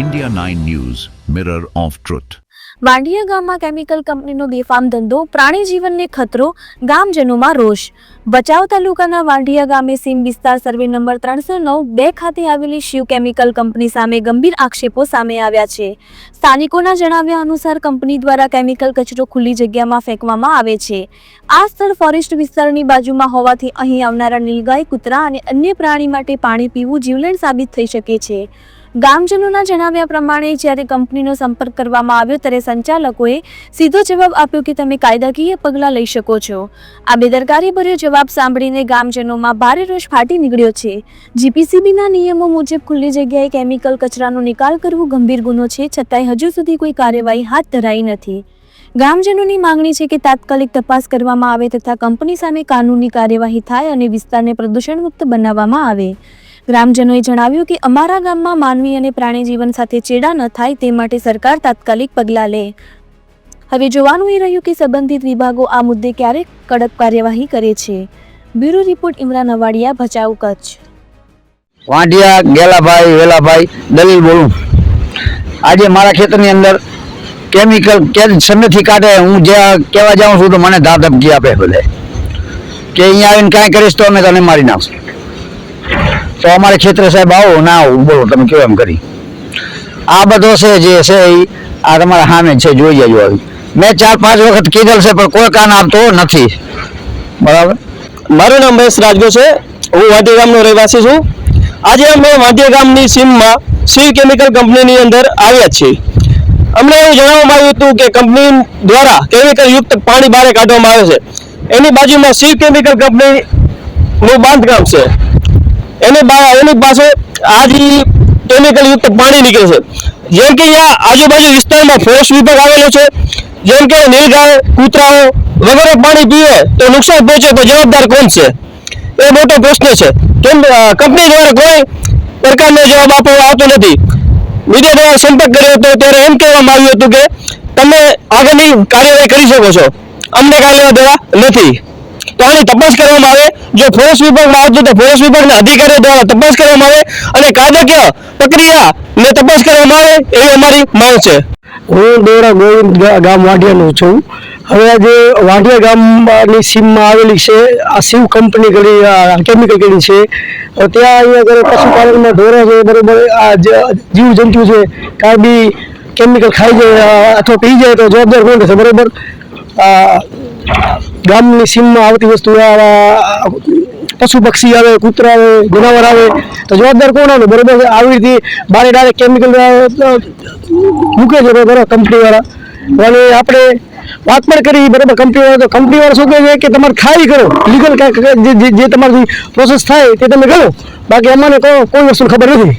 India 9 News, Mirror of Truth. Vandiya ગામમાં chemical કંપનીનો બેફામ ધંધો પ્રાણી જીવનને ખતરો ગામજનોમાં રોષ. ભચાઉ તાલુકાના વાંઢિયા ગામે સીમ વિસ્તાર સર્વે નંબર ત્રણસો નવ બે ખાતે આવેલી શિવ કેમિકલ કંપની સામે ગંભીર આક્ષેપો સામે આવ્યા છે. સ્થાનિકોના જણાવ્યા અનુસાર કંપની દ્વારા કેમિકલ કચરો ખુલ્લી જગ્યામાં ફેંકવામાં આવે છે. આ સ્થળ ફોરેસ્ટ વિસ્તારની બાજુમાં હોવાથી અહીં આવનારા નીલગાય કૂતરા અને અન્ય પ્રાણી માટે પાણી પીવું જીવલેણ સાબિત થઈ શકે છે. ગામજનોના જણાવ્યા પ્રમાણે જ્યારે કંપનીનો સંપર્ક કરવામાં આવ્યો ત્યારે સંચાલકોએ સીધો જવાબ આપ્યો કે તમે કાયદાકીય પગલાં લઈ શકો છો. આ બેદરકારીભર્યો જવાબ સાંભળીને ગામજનોમાં ભારે રોષ ફાટી નીકળ્યો છે. જીપીસીબીના નિયમો મુજબ ખુલ્લી જગ્યાએ કેમિકલ કચરાનો નિકાલ કરવો ગંભીર ગુનો છે, છતાંય હજુ સુધી કોઈ કાર્યવાહી હાથ ધરાઈ નથી. ગામજનોની માંગણી છે કે તાત્કાલિક તપાસ કરવામાં આવે તથા કંપની સામે કાનૂની કાર્યવાહી થાય અને વિસ્તારને પ્રદૂષણ મુક્ત બનાવવામાં આવે. ગ્રામજનોએ જણાવ્યું કે અમારા ગામમાં માનવી અને પ્રાણી જીવન સાથે ચેડા ન થાય તે માટે સરકાર તાત્કાલિક પગલાં લે. હવે જોવાનું એ રહ્યું કે સંબંધિત વિભાગો આ મુદ્દે ક્યારે કડક કાર્યવાહી કરે છે. Bureau report Imran Awadiya Bhachau, Kutch. Vandhiya, Gelabhai, Velabhai, દલીલ બોલું. આજે મારા ખેતરની અંદર કેમિકલ કે સમયથી કાઢે, હું જ્યાં કહેવા જાઉં છું તો મને ધા ધમકી આપે બધે કે અહીંયા આવીને કાંઈ કરીશ તો અમે તને મારી નાખશું. તો અમારે ક્ષેત્ર સાહેબ આવો, ના આવો, બોલો, તમે કેવું એમ કરી. આ બધો છે જે છે એ આ તમારા સામે છે, જોઈ જજો આવી મેં ચાર પાંચ વખત કીધેલ છે, પણ કોઈ કાન આપતો નથી. બરાબર? મારું નામ મહેશ રાજગો છે. હું વાંટિયા ગામનો રહેવાસી છું. આજે અમે વાંટિયા ગામની સીમમાં શિવ કેમિકલ કંપનીની અંદર આવ્યા છીએ. અમને એવું જણાવવામાં આવ્યું હતું કે કંપની દ્વારા કેમિકલ યુક્ત પાણી બહાર કાઢવામાં આવે છે. એની બાજુમાં શિવ કેમિકલ કંપનીનું બાંધકામ છે. એની એની પાસે આ જે કેમિકલ યુક્ત પાણી નીકળે છે. જેમ કે અહીંયા આજુબાજુ વિસ્તારમાં ફોરેસ્ટ વિભાગ આવેલો છે. જેમ કે નીલગાય, કૂતરાઓ વગેરે પાણી પીવે તો નુકસાન પહોંચે તો જવાબદાર કોણ છે? એ મોટો પ્રશ્ન છે. કેમ કંપની દ્વારા કોઈ પ્રકારનો જવાબ આપવામાં આવતો નથી. મીડિયા દ્વારા સંપર્ક કર્યો હતો ત્યારે એમ કહેવામાં આવ્યું હતું કે તમે આગળની કાર્યવાહી કરી શકો છો. અમને કાર્યવાહી દેવા નથી. તો આની તપાસ કરવામાં આવે. જો ફોરેસ્ટ વિભાગમાં આવતું તો ફોરેસ્ટ વિભાગના અધિકારીઓ દ્વારા તપાસ કરવામાં આવે અને કાયદાકીય પ્રક્રિયા ને તપાસ કરવામાં આવે એવી અમારી માંગ છે. હું દોરા ગોવિંદ ગામ વાઢિયાનો છું. હવે આજે વાઢિયા ગામની સીમમાં આવેલી છે. આ શિવ કંપની કરી કેમિકલ કરી છે. ત્યાં અહીંયા આગળ પશુપાલનમાં ઢોરો છે, બરાબર. આ જીવ જંતુ છે, કાંઈ બી કેમિકલ ખાઈ જાય અથવા પી જાય તો જવાબદાર કોણ થશે બરાબર? ગામની સીમમાં આવતી વસ્તુ પશુ પક્ષી આવે, કૂતરા આવે, જનાવર આવે, તો જવાબદાર કોણ આવે? બરોબર આવી રીતે બારે ડાયરેક્ટ કેમિકલ મૂકે છે બરોબર કંપની વાળા. અને આપણે વાત પણ કરી, બરાબર કંપની વાળા તો કંપનીવાળા શું કહે છે કે તમારે ખાલી કરો. લીગલ જે તમારી પ્રોસેસ થાય તે તમે કરો. બાકી અમને કોઈ વસ્તુ ખબર નથી.